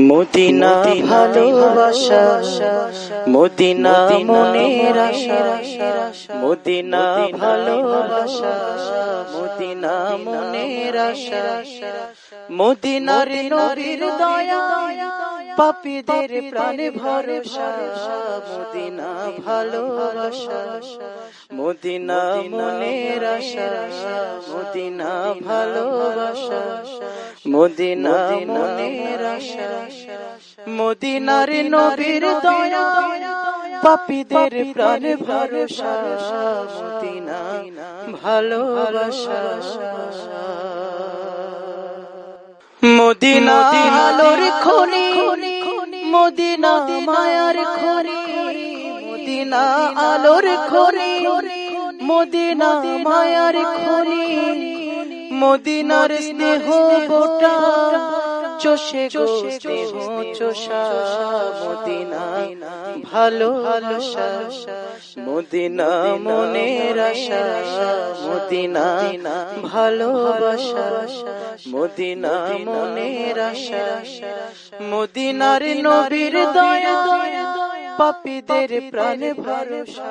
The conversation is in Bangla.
মদিনা ভালোবাসা মদিনা মনের আশা মদিনা ভালোবাসা মদিনা মনের আশা মদিনার নবীর দয়া পাপীদের প্রাণে ভরসা মদিনা ভালোবাসা মদিনা মনের আশা মদিনা ভালোবাসা মদিনা মনের আশা মদিনার নবীর দয়া পাপীদের প্রাণে ভরসা মদিনা ভালোবাসা মদিনা আলোর খনি মদিনা মায়ার খরি মদিনা আলোর খরি মদিনা মায়ার খরি মদিনার স্নেহ গোটা, চষে গো স্নেহ চষা, মদিনা ভালোবাসা মদিনা মনের আশা মদিনা ভালোবাসা মদিনা মনের আশা মদিনার নবীর দয়া পাপীদের প্রাণে ভরসা